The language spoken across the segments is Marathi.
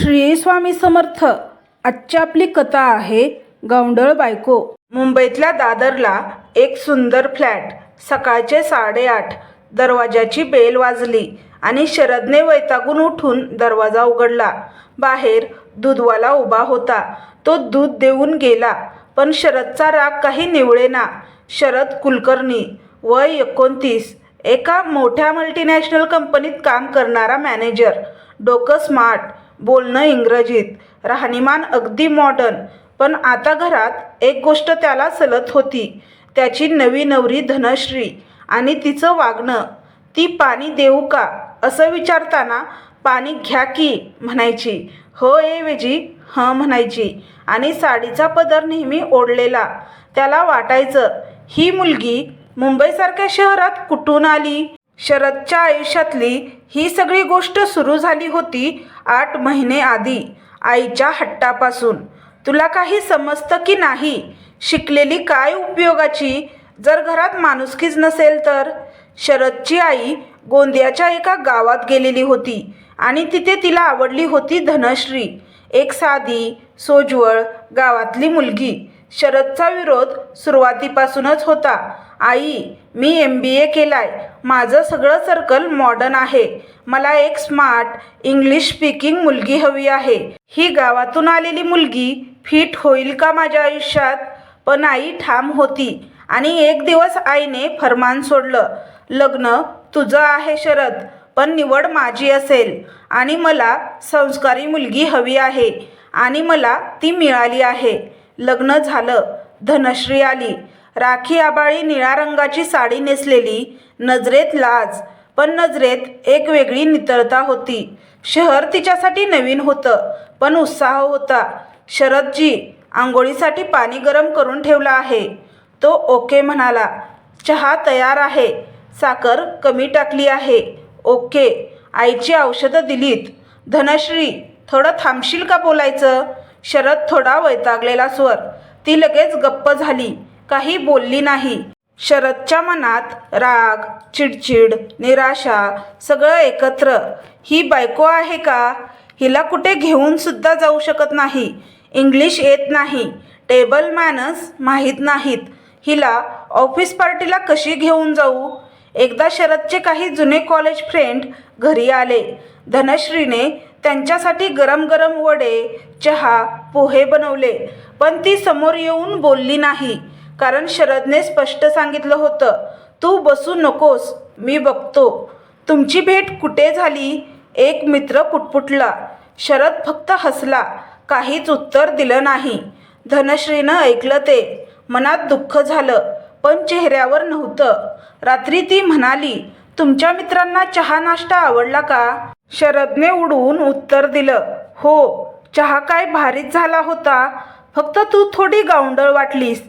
श्री स्वामी समर्थ आजची आपली कथा आहे गावंडळ बायको. मुंबईतल्या दादरला एक सुंदर फ्लॅट सकाळचे साडेआठ दरवाजाची बेल वाजली आणि शरदने वैतागून उठून दरवाजा उघडला. बाहेर दूधवाला उभा होता. तो दूध देऊन गेला पण शरदचा राग काही निवळेना. शरद कुलकर्णी वय एकोणतीस एका मोठ्या मल्टीनॅशनल कंपनीत काम करणारा मॅनेजर डोकं स्मार्ट बोलणं इंग्रजीत. राहणीमान अगदी मॉडर्न पण आता घरात एक गोष्ट त्याला सलत होती. त्याची नवी नवरी धनश्री. आणि तिचं वागणं. ती पाणी देऊ का असं विचारताना पाणी घ्या की म्हणायची. हो ऐवजी हं म्हणायची. आणि साडीचा पदर नेहमी ओढलेला. त्याला वाटायचं ही मुलगी मुंबईसारख्या शहरात कुठून आली? शरदच्या आयुष्यातली ही सगळी गोष्ट सुरू झाली होती आठ महिने आधी आईच्या हट्टापासून. तुला काही समजतं की नाही? शिकलेली काय उपयोगाची? जर घरात माणुसकीच नसेल तर? शरदची आई गोंदियाच्या एका गावात गेलेली होती आणि तिथे तिला आवडली होती धनश्री. एक साधी सोज्वळ गावातली मुलगी. शरदचा विरोध सुरुवातीपासूनच होता. आई मी एम बी ए केलाय. माझं सगळं सर्कल मॉडर्न आहे. मला एक स्मार्ट इंग्लिश स्पीकिंग मुलगी हवी आहे. ही गावातून आलेली मुलगी फिट होईल का माझ्या आयुष्यात? पण आई ठाम होती आणि एक दिवस आईने फरमान सोडलं. लग्न तुझं आहे शरद पण निवड माझी असेल आणि मला संस्कारी मुलगी हवी आहे आणि मला ती मिळाली आहे. लग्न झालं धनश्री आली. राखी आबाळी निळ्या रंगाची साडी नेसलेली नजरेत लाज पण नजरेत एक वेगळी नितळता होती. शहर तिच्यासाठी नवीन होतं पण उत्साह होता. शरदजी आंघोळीसाठी पाणी गरम करून ठेवलं आहे. तो ओके म्हणाला चहा तयार आहे. साखर कमी टाकली आहे. ओके. आईची औषधं दिलीत. धनश्री थोडं थांबशील का बोलायचं शरद थोडा वैतागलेला स्वर. ती लगेच गप्प झाली. काही बोलली नाही. शरदच्या मनात राग चिडचिड निराशा सगळं एकत्र. ही बायको आहे का? हिला कुठे घेऊन सुद्धा जाऊ शकत नाही. इंग्लिश येत नाही. टेबल मॅनर्स माहीत नाहीत. हिला ऑफिस पार्टीला कशी घेऊन जाऊ? एकदा शरदचे काही जुने कॉलेज फ्रेंड घरी आले. धनश्रीने त्यांच्यासाठी गरम गरम वडे चहा पोहे बनवले पण ती समोर येऊन बोलली नाही. कारण शरदने स्पष्ट सांगितलं होतं तू बसू नकोस मी बघतो. तुमची भेट कुठे झाली? एक मित्र पुटपुटला. शरद फक्त हसला काहीच उत्तर दिलं नाही. धनश्रीनं ऐकलं ते. मनात दुःख झालं पण चेहऱ्यावर नव्हतं. रात्री ती म्हणाली तुमच्या मित्रांना चहा नाश्ता आवडला का? शरदने उडवून उत्तर दिलं हो चहा काय भारीच झाला होता. फक्त तू थोडी गावंडळ वाटलीस.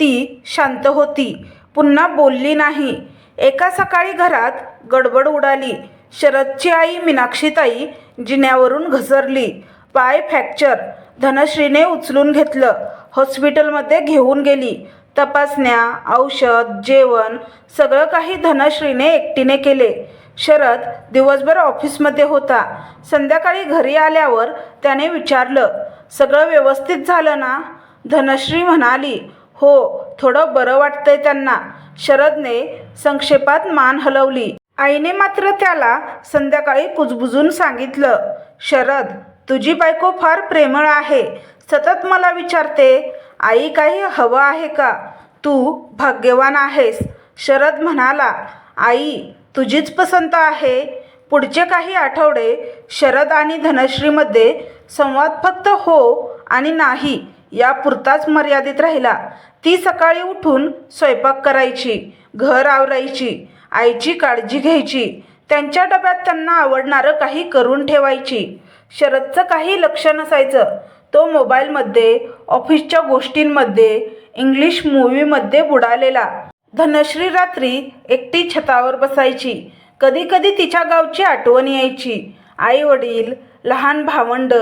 ती शांत होती. पुन्हा बोलली नाही. एका सकाळी घरात गडबड उडाली. शरदची आई मीनाक्षीताई जिन्यावरून घसरली. पाय फ्रॅक्चर. धनश्रीने उचलून घेतलं. हॉस्पिटलमध्ये घेऊन गेली. तपासण्या औषध जेवण सगळं काही धनश्रीने एकटीने केले. शरद दिवसभर ऑफिसमध्ये होता. संध्याकाळी घरी आल्यावर त्याने विचारलं सगळं व्यवस्थित झालं ना? धनश्री म्हणाली हो थोडं बरं वाटतंय त्यांना. शरदने संक्षेपात मान हलवली. आईने मात्र त्याला संध्याकाळी कुजबुजून सांगितलं शरद तुझी बायको फार प्रेमळ आहे. सतत मला विचारते आई काही हवं आहे का? तू भाग्यवान आहेस. शरद म्हणाला आई तुझीच पसंत आहे. पुढचे काही आठवडे शरद आणि धनश्रीमध्ये संवाद फक्त हो आणि नाही यापुरताच मर्यादित राहिला. ती सकाळी उठून स्वयंपाक करायची घर आवरायची आईची काळजी घ्यायची त्यांच्या डब्यात त्यांना आवडणारं काही करून ठेवायची. शरदचं काही लक्ष नसायचं. तो मोबाईलमध्ये ऑफिसच्या गोष्टींमध्ये इंग्लिश मूव्हीमध्ये बुडालेला. धनश्री रात्री एकटी छतावर बसायची. कधी कधी तिच्या गावची आठवण यायची. आई वडील लहान भावंड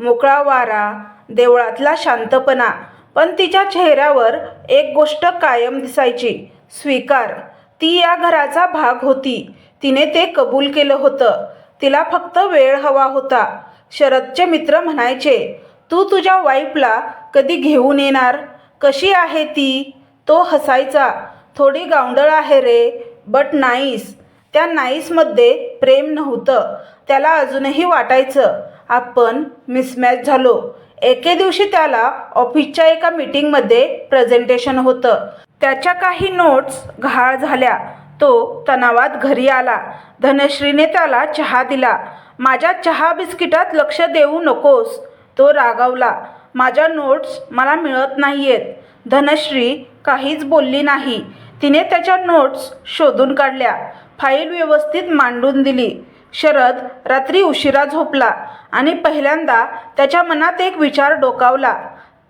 मोकळा वारा देवळातला शांतपणा. पण तिच्या चेहऱ्यावर एक गोष्ट कायम दिसायची. स्वीकार. ती या घराचा भाग होती. तिने ते कबूल केलं होतं. तिला फक्त वेळ हवा होता. शरदचे मित्र म्हणायचे तू तुझ्या वाईफला कधी घेऊन येणार? कशी आहे ती? तो हसायचा. थोडी गावंडळ आहे रे बट नाईस त्या नाईसमध्ये प्रेम नव्हतं. त्याला अजूनही वाटायचं आपण मिसमॅच झालो. एके दिवशी त्याला ऑफिसच्या एका मीटिंगमध्ये प्रेझेंटेशन होतं. त्याच्या काही नोट्स घाळ झाल्या. तो तणावात घरी आला. धनश्रीने त्याला चहा दिला. माझ्या चहा बिस्किटात लक्ष देऊ नकोस तो रागावला. माझ्या नोट्स मला मिळत नाही आहेत धनश्री काहीच बोलली नाही. तिने त्याच्या नोट्स शोधून काढल्या. फाईल व्यवस्थित मांडून दिली. शरद रात्री उशिरा झोपला आणि पहिल्यांदा त्याच्या मनात एक विचार डोकावला.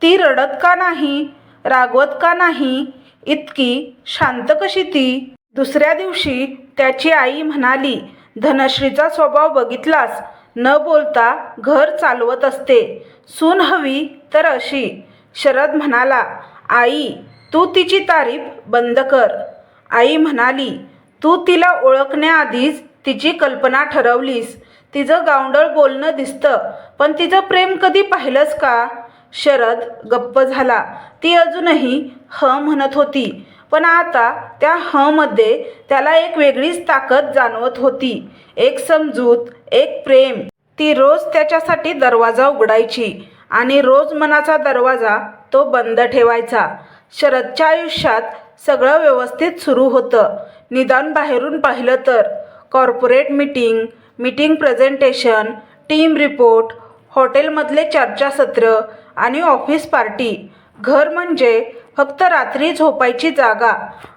ती रडत का नाही? रागवत का नाही? इतकी शांत कशी ती? दुसऱ्या दिवशी त्याची आई म्हणाली धनश्रीचा स्वभाव बघितलास. न बोलता घर चालवत असते. सून हवी तर अशी. शरद म्हणाला आई तू तिची तारीफ बंद कर. आई म्हणाली तू तिला ओळखण्याआधीच तिची कल्पना ठरवलीस. तिचं गावंडळ बोलणं दिसतं. पण तिचं प्रेम कधी पाहिलंस का? शरद गप्प झाला. ती अजूनही ह म्हणत होती. पण आता त्या हमध्ये त्याला एक वेगळीच ताकद जाणवत होती. एक समजूत एक प्रेम. ती रोज त्याच्यासाठी दरवाजा उघडायची आणि रोज मनाचा दरवाजा तो बंद ठेवायचा. शरदच्या आयुष्यात सगळं व्यवस्थित सुरू होतं. निदान बाहेरून पाहिलं तर corporate meeting meeting presentation team report हॉटेलमधले चर्चासत्र आणि ऑफिस पार्टी. घर म्हणजे फक्त रात्री झोपायची जागा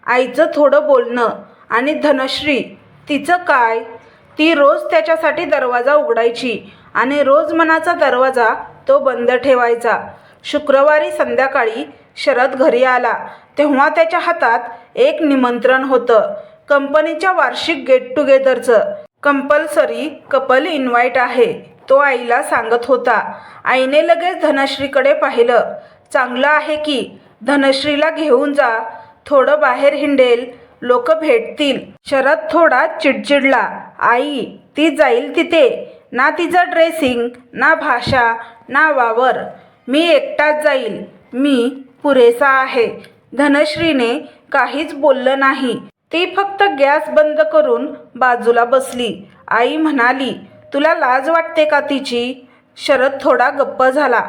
आईचं थोडं बोलणं आणि धनश्री. तिचं काय? ती रोज त्याच्यासाठी दरवाजा उघडायची आणि रोज मनाचा दरवाजा तो बंद ठेवायचा. शुक्रवारी संध्याकाळी शरद घरी आला तेव्हा त्याच्या हातात एक निमंत्रण होतं. कंपनीच्या वार्षिक गेट टुगेदरचं कंपल्सरी कपल इन्व्हाइट आहे. तो आईला सांगत होता आईने लगेच धनश्रीकडे पाहिलं. चांगलं आहे की धनश्रीला घेऊन जा. थोडं बाहेर हिंडेल. लोक भेटतील. शरद थोडा चिडचिडला. आई ती जाईल तिथे. ना तिचं ड्रेसिंग ना भाषा ना वावर. मी एकटाच जाईल. मी पुरेसा आहे. धनश्रीने काहीच बोललं नाही. ती फक्त गॅस बंद करून बाजूला बसली. आई म्हणाली तुला लाज वाटते का तिची? शरद थोडा गप्प झाला.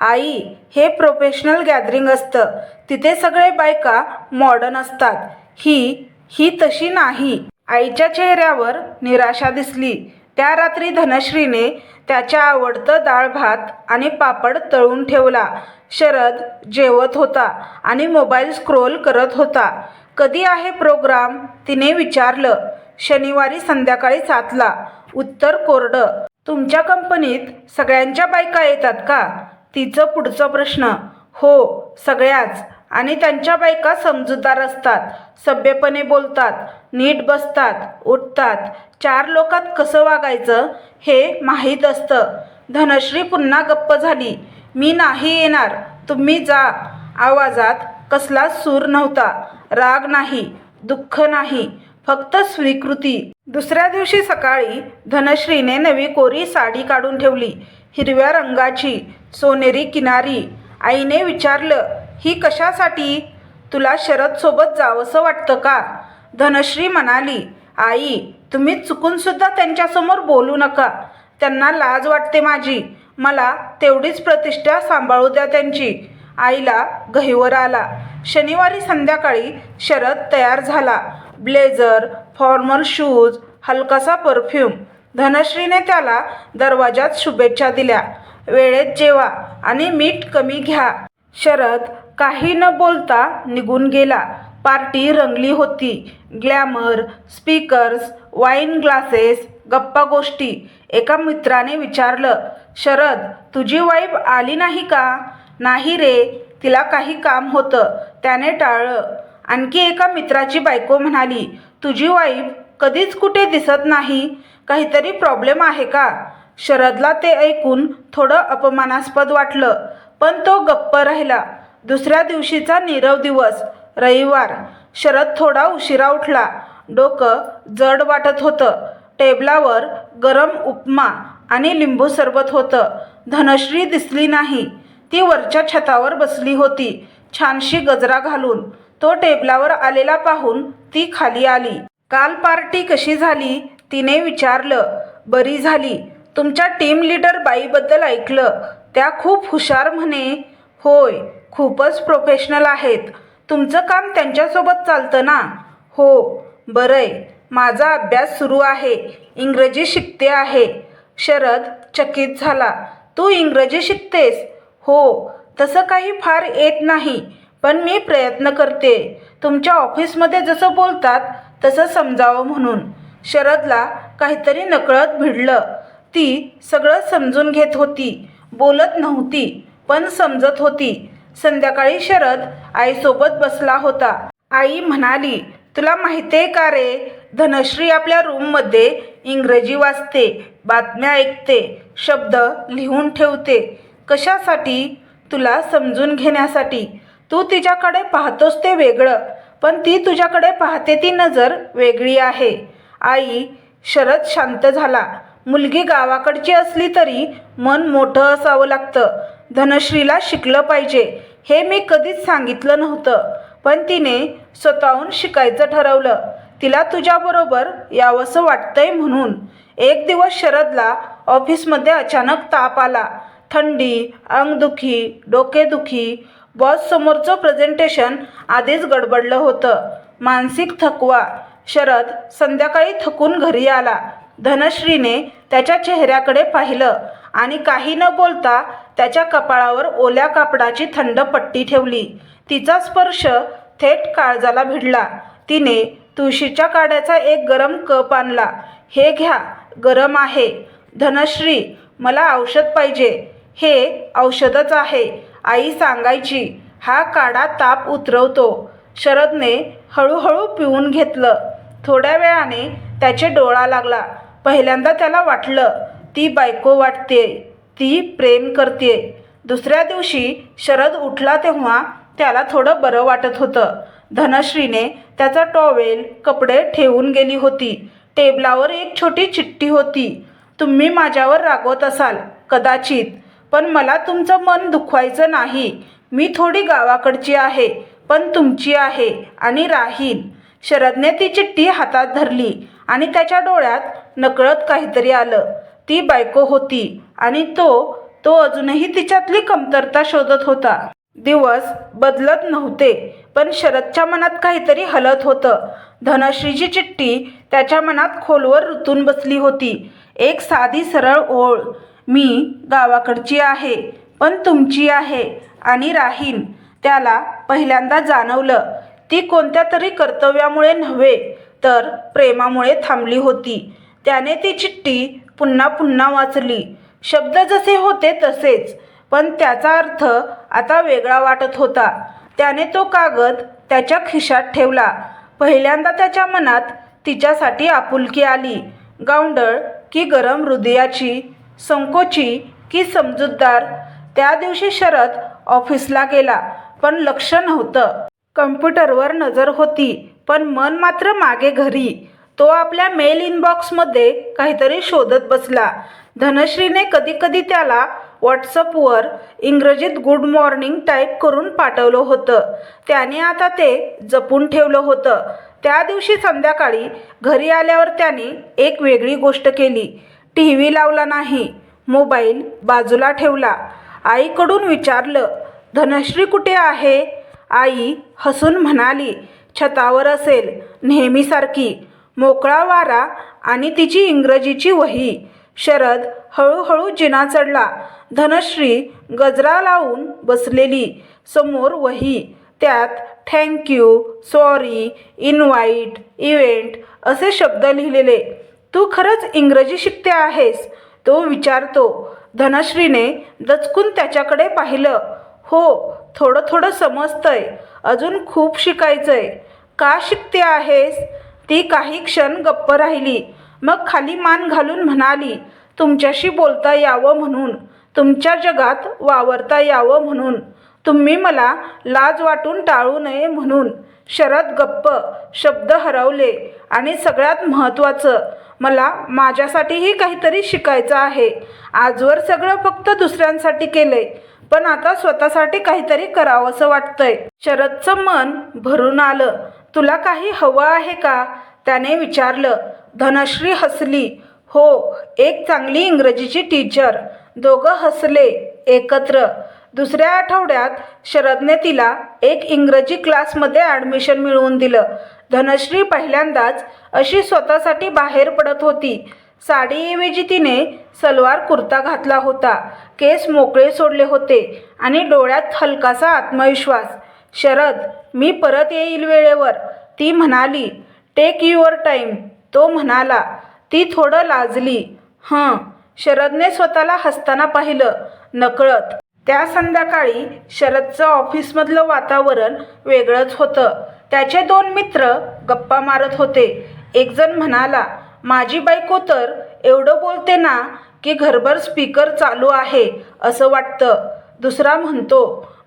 आई हे प्रोफेशनल गॅदरिंग असतं. तिथे सगळे बायका मॉडर्न असतात. ही ही तशी नाही. आईच्या चेहऱ्यावर निराशा दिसली. त्या रात्री धनश्रीने त्याच्या आवडतं डाळ भात आणि पापड तळून ठेवला. शरद जेवत होता आणि मोबाईल स्क्रोल करत होता. कधी आहे प्रोग्राम? तिने विचारलं. शनिवारी संध्याकाळी सातला. उत्तर कोरडं. तुमच्या कंपनीत सगळ्यांच्या बायका येतात का? तिचं पुढचा प्रश्न. हो सगळ्याच. आणि त्यांच्या बायका समजूतदार असतात. सभ्यपणे बोलतात. नीट बसतात. उठतात चार लोकात कसं वागायचं हे माहीत असतं. धनश्री पुन्हा गप्प झाली. मी नाही येणार. तुम्ही जा. आवाजात कसलाच सूर नव्हता. राग नाही दुःख नाही फक्त स्वीकृती. दुसऱ्या दिवशी सकाळी धनश्रीने नवी कोरी साडी काढून ठेवली. हिरव्या रंगाची सोनेरी किनारी. आईने विचारलं ही कशासाठी? तुला शरदसोबत जावंसं वाटतं का? धनश्री म्हणाली आई तुम्ही चुकूनसुद्धा त्यांच्यासमोर बोलू नका. त्यांना लाज वाटते माझी. मला तेवढीच प्रतिष्ठा सांभाळू द्या त्यांची. आईला गहिवर आला. शनिवारी संध्याकाळी शरद तयार झाला. ब्लेझर फॉर्मल शूज हलकासा परफ्यूम. धनश्रीने त्याला दरवाजात शुभेच्छा दिल्या. वेळेत जेवा आणि मीठ कमी घ्या. शरद काही न बोलता निघून गेला. पार्टी रंगली होती. ग्लॅमर स्पीकर्स वाईन ग्लासेस गप्पा गोष्टी. एका मित्राने विचारलं शरद तुझी वाईफ आली नाही का? नाही रे तिला काही काम होतं त्याने टाळलं. आणखी एका मित्राची बायको म्हणाली तुझी वाईफ कधीच कुठे दिसत नाही? काहीतरी प्रॉब्लेम आहे का? शरदला ते ऐकून थोडं अपमानास्पद वाटलं पण तो गप्प राहिला. दुसऱ्या दिवशीचा नीरव दिवस रविवार. शरद थोडा उशिरा उठला. डोकं जड वाटत होतं. टेबलावर गरम उपमा आणि लिंबू सरबत होतं. धनश्री दिसली नाही. ती वरच्या छतावर बसली होती. छानशी गजरा घालून. तो टेबलावर आलेला पाहून ती खाली आली. काल पार्टी कशी झाली? तिने विचारलं. बरी झाली. तुमच्या टीम लीडर बाईबद्दल ऐकलं. त्या खूप हुशार म्हणे. होय खूपच प्रोफेशनल आहेत. तुमचं काम त्यांच्यासोबत चालतं ना? हो बरंय. माझा अभ्यास सुरू आहे. इंग्रजी शिकते आहे. शरद चकित झाला. तू इंग्रजी शिकतेस? हो तसं काही फार येत नाही पण मी प्रयत्न करते. तुमच्या ऑफिसमध्ये जसं बोलतात तसं समजावं म्हणून. शरदला काहीतरी नकळत भिडलं. ती सगळं समजून घेत होती. बोलत नव्हती पण समजत होती. संध्याकाळी शरद आईसोबत बसला होता. आई म्हणाली तुला माहिती आहे का रे धनश्री आपल्या रूममध्ये इंग्रजी वाचते बातम्या ऐकते शब्द लिहून ठेवते. कशासाठी? तुला समजून घेण्यासाठी. तू तिच्याकडे पाहतोस ते वेगळं पण ती तुझ्याकडे पाहते ती नजर वेगळी आहे. आई शरद शांत झाला. मुलगी गावाकडची असली तरी मन मोठं असावं लागतं. धनश्रीला शिकलं पाहिजे. हे मी कधीच सांगितलं नव्हतं पण तिने स्वतःहून शिकायचं ठरवलं. तिला तुझ्याबरोबर यावंसं वाटतंय म्हणून. एक दिवस शरदला ऑफिसमध्ये अचानक ताप आला. थंडी अंगदुखी डोकेदुखी बॉस समोरचं प्रेझेंटेशन आधीच गडबडलं होतं. मानसिक थकवा. शरद संध्याकाळी थकून घरी आला. धनश्रीने त्याच्या चेहऱ्याकडे पाहिलं आणि काही न बोलता त्याच्या कपाळावर ओल्या कापडाची थंड पट्टी ठेवली. तिचा स्पर्श थेट काळजाला भिडला. तिने तुळशीच्या काड्याचा एक गरम कप आणला. हे घ्या गरम आहे. धनश्री मला औषध पाहिजे. हे औषधच आहे. आई सांगायची हा काढा ताप उतरवतो. शरदने हळूहळू पिऊन घेतलं. थोड्या वेळाने त्याचे डोळा लागला. पहिल्यांदा त्याला वाटलं ती बायको वाटते ती प्रेम करते दुसऱ्या दिवशी शरद उठला तेव्हा त्याला थोडं बरं वाटत होतं. धनश्रीने त्याचा टॉवेल कपडे ठेवून गेली होती. टेबलावर एक छोटी चिठ्ठी होती. तुम्ही माझ्यावर रागवत असाल. कदाचित पण मला तुमचं मन दुखवायचं नाही. मी थोडी गावाकडची आहे पण तुमची आहे आणि राहील शरदने ती चिठ्ठी हातात धरली आणि त्याच्या डोळ्यात नकळत काहीतरी आलं. ती बायको होती आणि तो तो अजूनही तिच्यातली कमतरता शोधत होता. दिवस बदलत नव्हते पण शरदच्या मनात काहीतरी हलत होतं. धनश्रीची चिठ्ठी त्याच्या मनात खोलवर रुतून बसली होती. एक साधी सरळ ओळ मी गावाकडची आहे पण तुमची आहे आणि राहीन. त्याला पहिल्यांदा जाणवलं. ती कोणत्या तरी कर्तव्यामुळे नव्हे तर प्रेमामुळे थांबली होती. त्याने ती चिठ्ठी पुन्हा पुन्हा वाचली. शब्द जसे होते तसेच पण त्याचा अर्थ आता वेगळा वाटत होता. त्याने तो कागद त्याच्या खिशात ठेवला. पहिल्यांदा त्याच्या मनात तिच्यासाठी आपुलकी आली. गावंडळ की गरम हृदयाची संकोची की समजूतदार. त्या दिवशी शरद ऑफिसला गेला पण लक्ष नव्हतं. कम्प्युटरवर नजर होती पण मन मात्र मागे घरी. तो आपल्या मेल इनबॉक्समध्ये काहीतरी शोधत बसला. धनश्रीने कधीकधी त्याला व्हॉट्सअपवर इंग्रजीत गुड मॉर्निंग टाईप करून पाठवलं होतं. त्याने आता ते जपून ठेवलं होतं. त्या दिवशी संध्याकाळी घरी आल्यावर त्याने एक वेगळी गोष्ट केली. टी व्ही लावला नाही मोबाईल बाजूला ठेवला. आईकडून विचारलं धनश्री कुठे आहे? आई हसून म्हणाली छतावर असेल नेहमीसारखी मोकळा वारा आणि तिची इंग्रजीची वही. शरद हळूहळू जिना चढला. धनश्री गजरा लावून बसलेली समोर वही. त्यात थँक्यू सॉरी इनवाईट इव्हेंट असे शब्द लिहिलेले. तू खरंच इंग्रजी शिकते आहेस? तो विचारतो. धनश्रीने दचकून त्याच्याकडे पाहिलं. हो थोडं थोडं समजतंय. अजून खूप शिकायचंय. का शिकते आहेस? ती काही क्षण गप्प राहिली. मग खाली मान घालून म्हणाली तुमच्याशी बोलता यावं म्हणून. तुमच्या जगात वावरता यावं म्हणून. तुम्ही मला लाज वाटून टाळू नये म्हणून. शरद गप्प शब्द हरवले आणि सगळ्यात महत्त्वाचं मला माझ्यासाठीही काहीतरी शिकायचं आहे. आजवर सगळं फक्त दुसऱ्यांसाठी केलंय पण आता स्वतःसाठी काहीतरी करावंसं वाटतंय. शरदचं मन भरून आलं. तुला काही हवं आहे का? त्याने विचारलं. धनश्री हसली. हो एक चांगली इंग्रजीची टीचर. दोघं हसले एकत्र. दुसऱ्या आठवड्यात शरदने तिला एक इंग्रजी क्लासमध्ये ॲडमिशन मिळवून दिलं. धनश्री पहिल्यांदाच अशी स्वतःसाठी बाहेर पडत होती. साडीऐवजी तिने सलवार कुर्ता घातला होता. केस मोकळे सोडले होते आणि डोळ्यात हलकासा आत्मविश्वास. शरद मी परत येईल वेळेवर ती म्हणाली. टेक युअर टाईम तो म्हणाला. ती थोडं लाजली. हं शरदने स्वतःला हसताना पाहिलं. नकळत. त्या संध्याकाळी शरदचं ऑफिसमधलं वातावरण वेगळंच होतं. त्याचे दोन मित्र गप्पा मारत होते. एकजण म्हणाला माझी बायको तर एवढं बोलते ना की घरभर स्पीकर चालू आहे असं वाटतं. दुसरा म्हणतो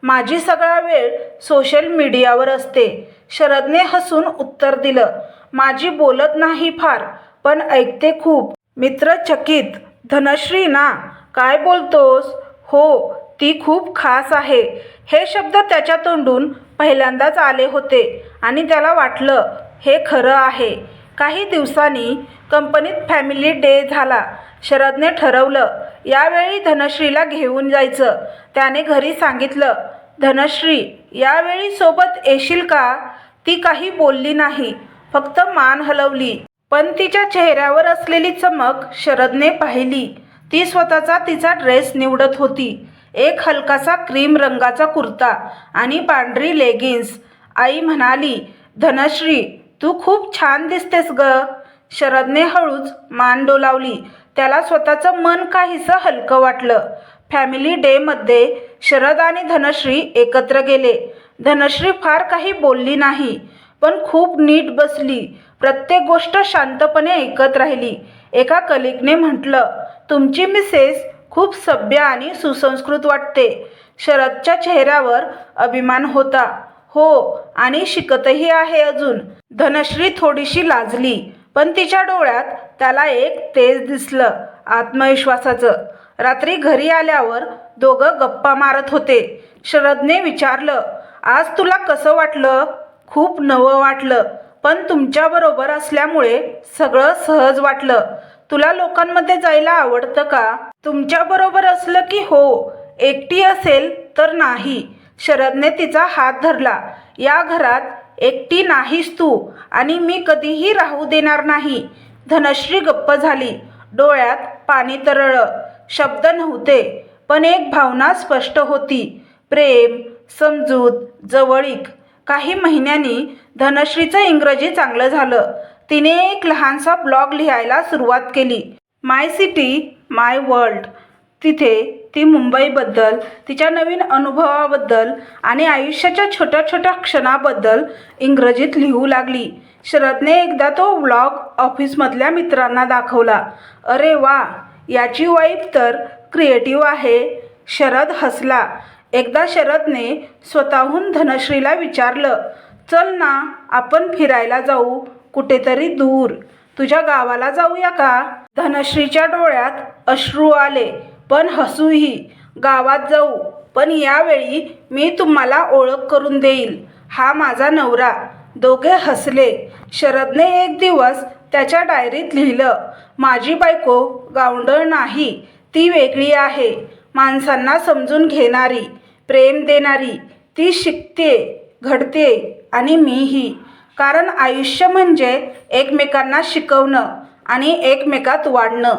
माझी सगळा वेळ सोशल मीडियावर असते. शरदने हसून उत्तर दिलं माझी बोलत नाही फार पण ऐकते खूप. मित्र चकित धनश्री ना काय बोलतोस? हो ती खूप खास आहे. हे शब्द त्याच्या तोंडून पहिल्यांदाच आले होते आणि त्याला वाटलं हे खरं आहे. काही दिवसांनी कंपनीत फॅमिली डे झाला. शरदने ठरवलं यावेळी धनश्रीला घेऊन जायचं. त्याने घरी सांगितलं धनश्री यावेळी सोबत येशील का? ती काही बोलली नाही फक्त मान हलवली. पण तिच्या चेहऱ्यावर असलेली चमक शरदने पाहिली. ती स्वतःचा तिचा ड्रेस निवडत होती. एक हलकासा क्रीम रंगाचा कुर्ता आणि पांढरी लेगिन्स. आई म्हणाली धनश्री तू खूप छान दिसतेस ग. शरदने हळूच मान डोलावली. त्याला स्वतःचं मन काहीसं हलकं वाटलं. फॅमिली डेमध्ये शरद आणि धनश्री एकत्र गेले. धनश्री फार काही बोलली नाही पण खूप नीट बसली. प्रत्येक गोष्ट शांतपणे ऐकत राहिली. एका कलिकने म्हटलं तुमची मिसेस खूप सभ्य आणि सुसंस्कृत वाटते. शरदच्या चेहऱ्यावर अभिमान होता. हो आणि शिकतही आहे अजून. धनश्री थोडीशी लाजली पण तिच्या डोळ्यात त्याला एक तेज दिसलं आत्मविश्वासाचं. रात्री घरी आल्यावर दोघं गप्पा मारत होते. शरदने विचारलं आज तुला कसं वाटलं? खूप नवं वाटलं पण तुमच्याबरोबर असल्यामुळे सगळं सहज वाटलं. तुला लोकांमध्ये जायला आवडतं का? तुमच्याबरोबर असलं की हो एकटी असेल तर नाही. शरदने तिचा हात धरला. या घरात एकटी नाहीस तू आणि मी कधीही राहू देणार नाही. धनश्री गप्प झाली. डोळ्यात पाणी तरळलं. शब्द नव्हते पण एक भावना स्पष्ट होती. प्रेम समजूत जवळीक. काही महिन्यांनी धनश्रीचं इंग्रजी चांगलं झालं. तिने एक लहानसा ब्लॉग लिहायला सुरुवात केली. My city my world. तिथे ती मुंबईबद्दल तिच्या नवीन अनुभवाबद्दल आणि आयुष्याच्या छोट्या छोट्या क्षणाबद्दल इंग्रजीत लिहू लागली. शरदने एकदा तो व्लॉग ऑफिसमधल्या मित्रांना दाखवला. अरे वा याची वाईफ तर क्रिएटिव्ह आहे. शरद हसला. एकदा शरदने स्वतःहून धनश्रीला विचारलं चल ना आपण फिरायला जाऊ. कुठेतरी दूर. तुझ्या गावाला जाऊया का? धनश्रीच्या डोळ्यात अश्रू आले पण हसूही. गावात जाऊ पण यावेळी मी तुम्हाला ओळख करून देईल. हा माझा नवरा. दोघे हसले. शरदने एक दिवस त्याच्या डायरीत लिहिलं माझी बायको गावंडळ नाही ती वेगळी आहे. माणसांना समजून घेणारी प्रेम देणारी ती शिकते घडते आणि मीही. कारण आयुष्य म्हणजे एकमेकांना शिकवणं आणि एकमेकात वाढणं.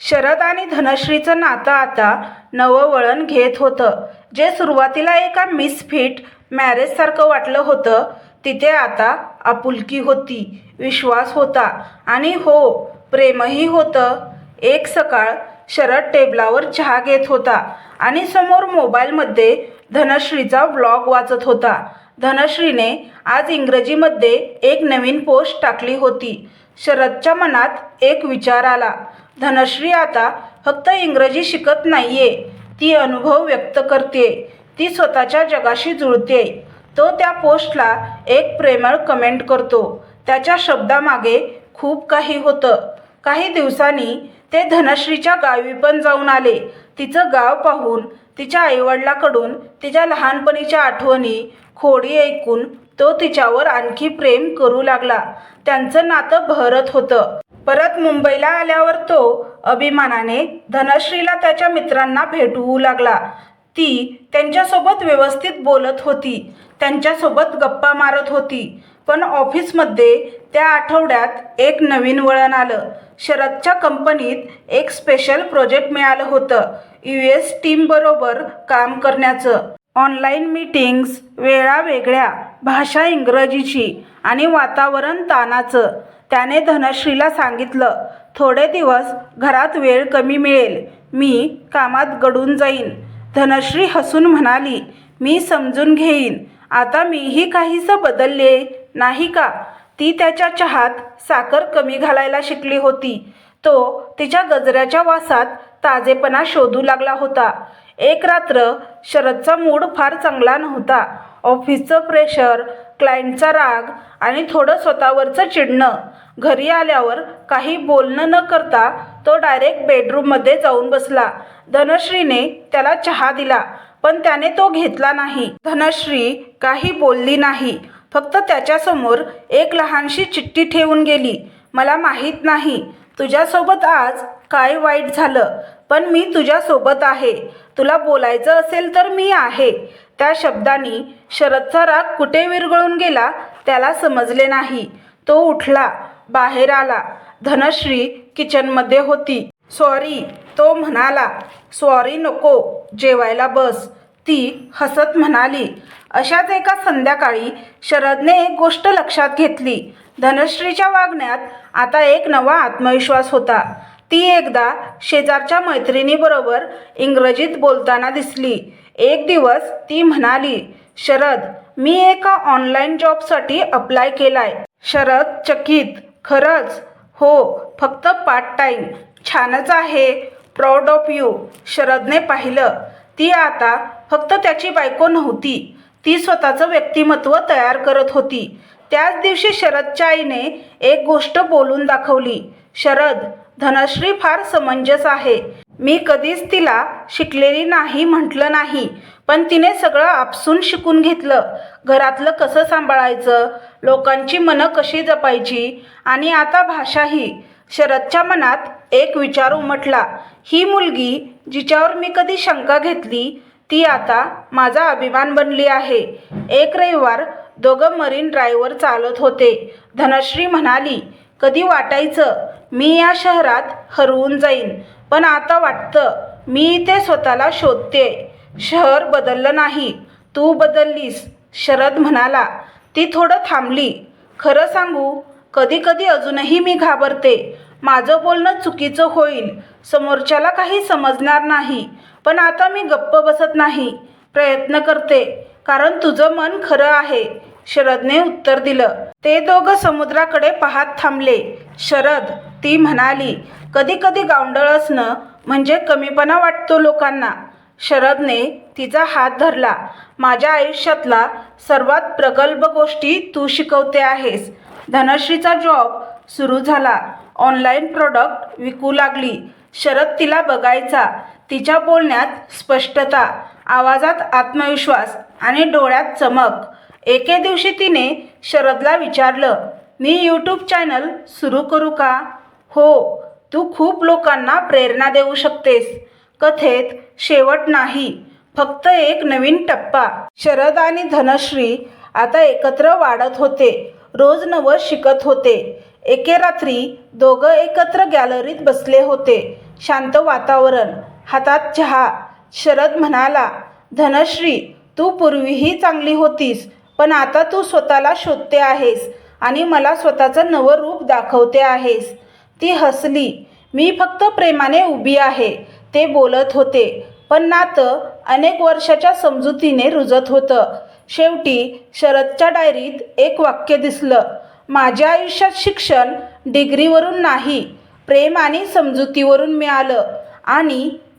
शरद आणि धनश्रीचं नातं आता नवं वळण घेत होतं. जे सुरुवातीला एका मिसफिट मॅरेजसारखं वाटलं होतं तिथे आता आपुलकी होती विश्वास होता आणि हो प्रेमही होतं. एक सकाळ शरद टेबलावर चहा घेत होता आणि समोर मोबाईलमध्ये धनश्रीचा व्लॉग वाचत होता. धनश्रीने आज इंग्रजीमध्ये एक नवीन पोस्ट टाकली होती. शरदच्या मनात एक विचार आला. धनश्री आता फक्त इंग्रजी शिकत नाहीये. ती अनुभव व्यक्त करते ती स्वतःच्या जगाशी जुळते तो त्या पोस्टला एक प्रेमळ कमेंट करतो. त्याच्या शब्दामागे खूप काही होतं. काही दिवसांनी ते धनश्रीच्या गावी पण जाऊन आले. तिचं गाव पाहून तिच्या आईवडिलाकडून तिच्या लहानपणीच्या आठवणी खोडी ऐकून तो तिच्यावर आणखी प्रेम करू लागला. त्यांचं नातं बहरत होतं. परत मुंबईला आल्यावर तो अभिमानाने धनश्रीला त्याच्या मित्रांना भेटवू लागला. ती त्यांच्यासोबत व्यवस्थित बोलत होती. त्यांच्यासोबत गप्पा मारत होती. पण ऑफिसमध्ये त्या आठवड्यात एक नवीन वळण आलं. शरदच्या कंपनीत एक स्पेशल प्रोजेक्ट मिळालं होतं. यू एस टीमबरोबर काम करण्याचं. ऑनलाईन मीटिंग्स वेळा वेगळ्या भाषा इंग्रजीची आणि वातावरण ताणाचं. त्याने धनश्रीला सांगितलं थोडे दिवस घरात वेळ कमी मिळेल. मी कामात गडून जाईन. धनश्री हसून म्हणाली मी समजून घेईन. आता मीही काहीसं बदलले नाही का? ती त्याच्या चहात साखर कमी घालायला शिकली होती. तो तिच्या गजऱ्याच्या वासात ताजेपणा शोधू लागला होता. एक रात्र शरदचा मूड फार चांगला नव्हता. ऑफिसचं प्रेशर क्लायंटचा राग आणि थोडं स्वतःवरचं चिडणं. घरी आल्यावर काही बोलणं न करता तो डायरेक्ट बेडरूममध्ये जाऊन बसला. धनश्रीने त्याला चहा दिला पण त्याने तो घेतला नाही. धनश्री काही बोलली नाही. फक्त त्याच्यासमोर एक लहानशी चिठ्ठी ठेवून गेली. मला माहीत नाही. तुझ्यासोबत आज काय वाईट झालं? पण मी तुझ्यासोबत आहे. तुला बोलायचं असेल तर मी आहे. त्या शब्दांनी शरदचा राग कुठे विरघळून गेला त्याला समजले नाही. तो उठला बाहेर आला. धनश्री किचनमध्ये होती. सॉरी तो म्हणाला सॉरी नको जेवायला बस. ती हसत म्हणाली. अशाच एका संध्याकाळी शरदने एक गोष्ट लक्षात घेतली. धनश्रीच्या वागण्यात आता एक नवा आत्मविश्वास होता. ती एकदा शेजारच्या मैत्रिणीबरोबर इंग्रजीत बोलताना दिसली. एक दिवस ती म्हणाली शरद मी एका ऑनलाईन जॉबसाठी अप्लाय केलाय. शरद चकित. खरंच? हो फक्त पार्ट टाईम छानच आहे. Proud of you. शरदने पाहिलं. ती आता फक्त त्याची बायको नव्हती. ती स्वतःचं व्यक्तिमत्व तयार करत होती. त्याच दिवशी शरदच्या आईने एक गोष्ट बोलून दाखवली. शरद धनश्री फार समंजस आहे. मी कधीच तिला शिकलेली नाही म्हटलं नाही पण तिने सगळं आपसून शिकून घेतलं. घरातलं कसं सांभाळायचं? लोकांची मनं कशी जपायची? आणि आता भाषाही. शरदच्या मनात एक विचार उमटला. ही मुलगी जिच्यावर मी कधी शंका घेतली ती आता माझा अभिमान बनली आहे. एक रविवार दोघं मरीन ड्रायव्हर चालत होते. धनश्री म्हणाली कधी वाटायचं मी या शहरात हरवून जाईन. पण आता वाटतं मी इथे स्वतःला शोधते. शहर बदललं नाही. तू बदललीस शरद म्हणाला. ती थोडं थांबली. खरं सांगू कधी कधी अजूनही मी घाबरते. माझं बोलणं चुकीचं होईल. समोरच्याला काही समजणार नाही. पण आता मी गप्प बसत नाही. प्रयत्न करते. कारण तुझं मन खरं आहे. शरदने उत्तर दिलं. ते दोघं समुद्राकडे पाहत थांबले. शरद ती म्हणाली कधी कधी गावंडळ असणं म्हणजे कमीपणा वाटतो लोकांना. शरदने तिचा हात धरला. माझ्या आयुष्यातला सर्वात प्रगल्भ गोष्टी तू शिकवते आहेस. धनश्रीचा जॉब सुरू झाला. ऑनलाईन प्रोडक्ट विकू लागली. शरद तिला बघायचा. तिच्या बोलण्यात स्पष्टता आवाजात आत्मविश्वास आणि डोळ्यात चमक. एके दिवशी तिने शरदला विचारलं मी यूट्यूब चॅनल सुरू करू का? हो तू खूप लोकांना प्रेरणा देऊ शकतेस. कथेत शेवट नाही फक्त एक नवीन टप्पा. शरद आणि धनश्री आता एकत्र वाढत होते. रोज नवं शिकत होते. एके रात्री दोघं एकत्र गॅलरीत बसले होते. शांत वातावरण हातात चहा. शरद म्हणाला धनश्री तू पूर्वीही चांगली होतीस. पण आता तू स्वतःला शोधते आहेस आणि मला स्वतःचं नवं रूप दाखवते आहेस. ती हसली. मी फक्त प्रेमाने उभी आहे ते बोलत होते. पण नातं अनेक वर्षाच्या समजुतीने रुजत होतं. शेवटी शरदच्या डायरीत एक वाक्य दिसलं. माझ्या आयुष्यात शिक्षण डिग्रीवरून नाही प्रेम आणि समजुतीवरून मिळालं आणि